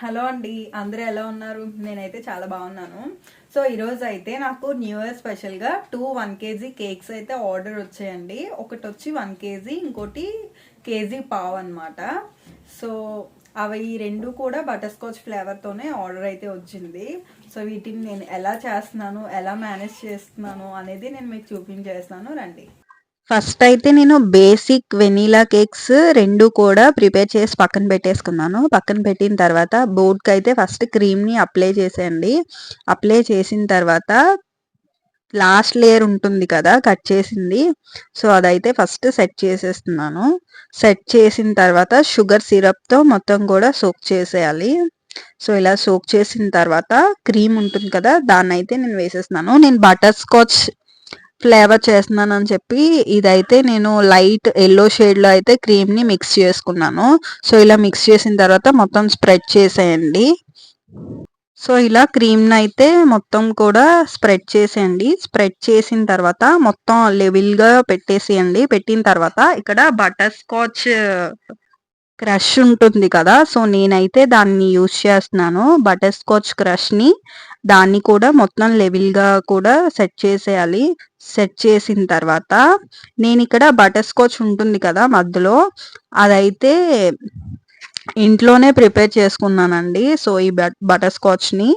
Hello అండి అందరూ ఎలా ఉన్నారు? నేనైతే చాలా బాగున్నాను. సో ఈరోజు అయితే నాకు న్యూ ఇయర్ స్పెషల్గా టూ వన్ కేజీ కేక్స్ అయితే ఆర్డర్ వచ్చాయండి. ఒకటి వచ్చి వన్ కేజీ ఇంకోటి కేజీ పావ్ అనమాట సో అవి ఈ రెండు కూడా బటర్ స్కాచ్ ఫ్లేవర్తోనే ఆర్డర్ అయితే వచ్చింది. సో వీటిని నేను ఎలా చేస్తున్నాను ఎలా మేనేజ్ చేస్తున్నాను అనేది నేను మీకు చూపించేస్తాను. రండి. ఫస్ట్ అయితే నేను బేసిక్ వెనీలా కేక్స్ రెండు కూడా ప్రిపేర్ చేసి పక్కన పెట్టేసుకున్నాను. పక్కన పెట్టిన తర్వాత బోర్డ్కి అయితే ఫస్ట్ క్రీమ్ని అప్లై చేసేయండి. అప్లై చేసిన తర్వాత లాస్ట్ లేయర్ ఉంటుంది కదా కట్ చేసింది. సో అదైతే ఫస్ట్ సెట్ చేసేస్తున్నాను. సెట్ చేసిన తర్వాత షుగర్ సిరప్తో మొత్తం కూడా సోక్ చేసేయాలి. సో ఇలా సోక్ చేసిన తర్వాత క్రీమ్ ఉంటుంది కదా దాన్ని అయితే నేను వేసేస్తున్నాను. నేను బటర్ స్కాచ్ ఫ్లేవర్ చేస్తున్నాను అని చెప్పి ఇదైతే నేను లైట్ ఎల్లో షేడ్లో అయితే క్రీమ్ని మిక్స్ చేసుకున్నాను. సో ఇలా మిక్స్ చేసిన తర్వాత మొత్తం స్ప్రెడ్ చేసేయండి. సో ఇలా క్రీమ్ని అయితే మొత్తం కూడా స్ప్రెడ్ చేసేయండి. స్ప్రెడ్ చేసిన తర్వాత మొత్తం లెవెల్గా పెట్టేసేయండి. పెట్టిన తర్వాత ఇక్కడ బటర్ స్కాచ్ క్రష్ ఉంటుంది కదా సో నేనైతే దాన్ని యూజ్ చేస్తున్నాను బటర్ స్కాచ్ క్రష్ని. దాన్ని కూడా మొత్తం లెవెల్గా కూడా సెట్ చేసేయాలి. సెట్ చేసిన తర్వాత నేను ఇక్కడ బటర్ స్కాచ్ ఉంటుంది కదా మధ్యలో అదైతే ఇంట్లోనే ప్రిపేర్ చేసుకున్నానండి. సో ఈ బటర్ స్కాచ్ని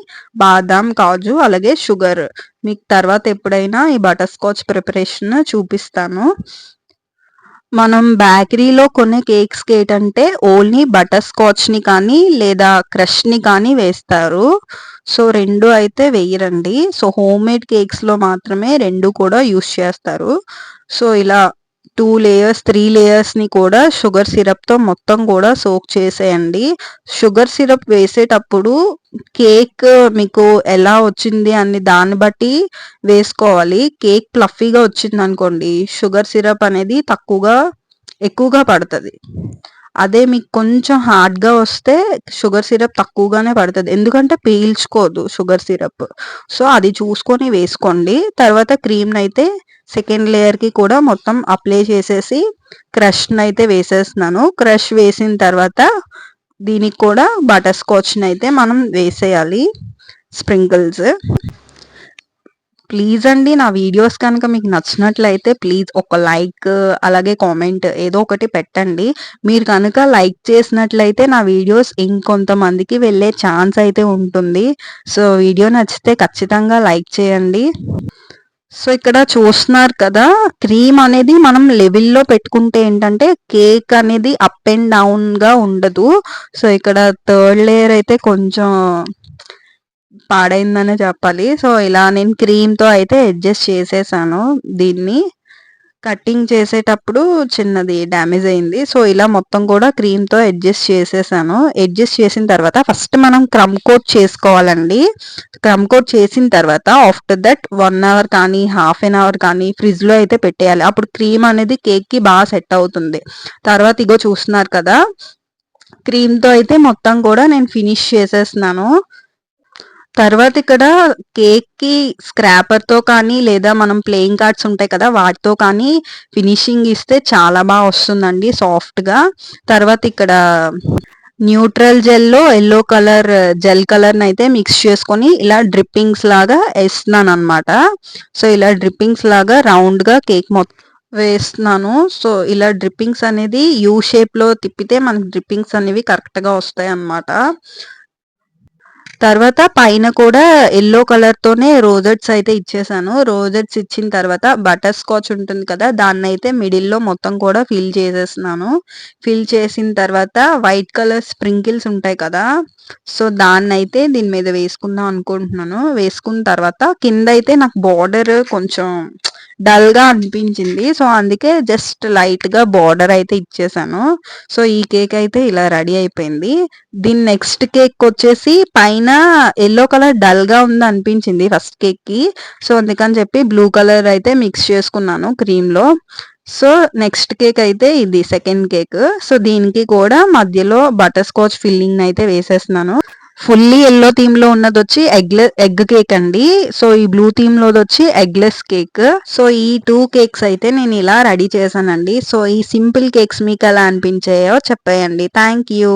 బాదాం కాజు అలాగే షుగర్. మీకు తర్వాత ఎప్పుడైనా ఈ బటర్ స్కాచ్ ప్రిపరేషన్ చూపిస్తాను. మనం బేకరీలో కొనే కేక్స్కి ఏంటంటే ఓన్లీ బటర్ స్కాచ్ని కానీ లేదా క్రష్ని కానీ వేస్తారు. సో రెండు అయితే వేయరండి. సో హోమ్ మేడ్ కేక్స్లో మాత్రమే రెండు కూడా యూస్ చేస్తారు. సో ఇలా టూ లేయర్స్ త్రీ లేయర్స్ని కూడా షుగర్ సిరప్తో మొత్తం కూడా సోక్ చేసేయండి. షుగర్ సిరప్ వేసేటప్పుడు కేక్ మీకు ఎలా వచ్చింది అని దాన్ని బట్టి వేసుకోవాలి. కేక్ ప్లఫీగా వచ్చింది అనుకోండి షుగర్ సిరప్ అనేది తక్కువగా ఎక్కువగా పడుతుంది. అదే మీకు కొంచెం హార్డ్గా వస్తే షుగర్ సిరప్ తక్కువగానే పడుతుంది. ఎందుకంటే పీల్చుకోదు షుగర్ సిరప్. సో అది చూసుకొని వేసుకోండి. తర్వాత క్రీమ్ని అయితే సెకండ్ లేయర్కి కూడా మొత్తం అప్లై చేసేసి క్రష్ని అయితే వేసేస్తున్నాను. క్రష్ వేసిన తర్వాత దీనికి కూడా బటర్ స్కాచ్ని అయితే మనం వేసేయాలి. స్ప్రింకిల్స్ ప్లీజ్ అండి నా వీడియోస్ కనుక మీకు నచ్చినట్లయితే ప్లీజ్ ఒక లైక్ అలాగే కామెంట్ ఏదో ఒకటి పెట్టండి. మీరు కనుక లైక్ చేసినట్లయితే నా వీడియోస్ ఇంకొంతమందికి వెళ్ళే ఛాన్స్ అయితే ఉంటుంది. సో వీడియో నచ్చితే ఖచ్చితంగా లైక్ చేయండి. సో ఇక్కడ చూస్తున్నారు కదా క్రీమ్ అనేది మనం లెవెల్లో పెట్టుకుంటే ఏంటంటే కేక్ అనేది అప్ అండ్ డౌన్గా ఉండదు. సో ఇక్కడ థర్డ్ లేయర్ అయితే కొంచెం పాడైందనే చెప్పాలి. సో ఇలా నేను క్రీమ్తో అయితే అడ్జస్ట్ చేసేసాను దీన్ని. కటింగ్ చేసేటప్పుడు చిన్నది డ్యామేజ్ అయింది. సో ఇలా మొత్తం కూడా క్రీమ్తో అడ్జస్ట్ చేసేసాను. అడ్జస్ట్ చేసిన తర్వాత ఫస్ట్ మనం క్రమ్ కోట్ చేసుకోవాలండి. క్రమ్ కోట్ చేసిన తర్వాత ఆఫ్టర్ దట్ వన్ అవర్ కానీ హాఫ్ ఎన్ అవర్ కానీ ఫ్రిడ్జ్లో అయితే పెట్టేయాలి. అప్పుడు క్రీమ్ అనేది కేక్కి బాగా సెట్ అవుతుంది. తర్వాత ఇగో చూస్తున్నారు కదా క్రీమ్తో అయితే మొత్తం కూడా నేను ఫినిష్ చేసేస్తున్నాను. తర్వాత ఇక్కడ కేక్కి స్క్రాపర్తో కానీ లేదా మనం ప్లేయింగ్ కార్డ్స్ ఉంటాయి కదా వాటితో కానీ ఫినిషింగ్ ఇస్తే చాలా బాగా వస్తుందండి సాఫ్ట్గా తర్వాత ఇక్కడ neutral జెల్లో yellow colour gel colour అయితే మిక్స్ చేసుకొని ఇలా డ్రిప్పింగ్స్ లాగా వేస్తున్నాను అనమాట సో ఇలా డ్రిప్పింగ్స్ లాగా రౌండ్గా కేక్ మొత్తం వేస్తున్నాను. సో ఇలా డ్రిప్పింగ్స్ అనేది యూ షేప్లో తిప్పితే మనకి డ్రిప్పింగ్స్ అనేవి కరెక్ట్గా వస్తాయి అన్నమాట తర్వాత పైన కూడా ఎల్లో కలర్ తోనే రోజెట్స్ అయితే ఇచ్చేసాను. రోజెట్స్ ఇచ్చిన తర్వాత బటర్ స్కాచ్ ఉంటుంది కదా దాన్ని అయితే మిడిల్లో మొత్తం కూడా ఫిల్ చేసేస్తున్నాను. ఫిల్ చేసిన తర్వాత వైట్ కలర్ స్ప్రింకిల్స్ ఉంటాయి కదా సో దాన్ని అయితే దీని మీద వేసుకుందాం అనుకుంటున్నాను. వేసుకున్న తర్వాత కింద అయితే నాకు బార్డర్ కొంచెం డల్గా అనిపించింది. సో అందుకే జస్ట్ లైట్గా బార్డర్ అయితే ఇచ్చేసాను. సో ఈ కేక్ అయితే ఇలా రెడీ అయిపోయింది. దీని నెక్స్ట్ కేక్ వచ్చేసి పైన ఎల్లో కలర్ డల్గా ఉంది అనిపించింది ఫస్ట్ కేక్కి సో అందుకని చెప్పి బ్లూ కలర్ అయితే మిక్స్ చేసుకున్నాను క్రీమ్లో సో నెక్స్ట్ కేక్ అయితే ఇది సెకండ్ కేక్. సో దీనికి కూడా మధ్యలో బటర్ స్కాచ్ ఫిల్లింగ్ అయితే వేసేస్తున్నాను. ఫుల్లీ ఎల్లో థీమ్లో ఉన్నది వచ్చి ఎగ్ ఎగ్ కేక్ అండి. సో ఈ బ్లూ థీమ్లో వచ్చి ఎగ్లెస్ కేక్. సో ఈ టూ కేక్స్ అయితే నేను ఇలా రెడీ చేశానండి. సో ఈ సింపుల్ కేక్స్ మీకు ఎలా అనిపించాయో చెప్పేయండి. Thank you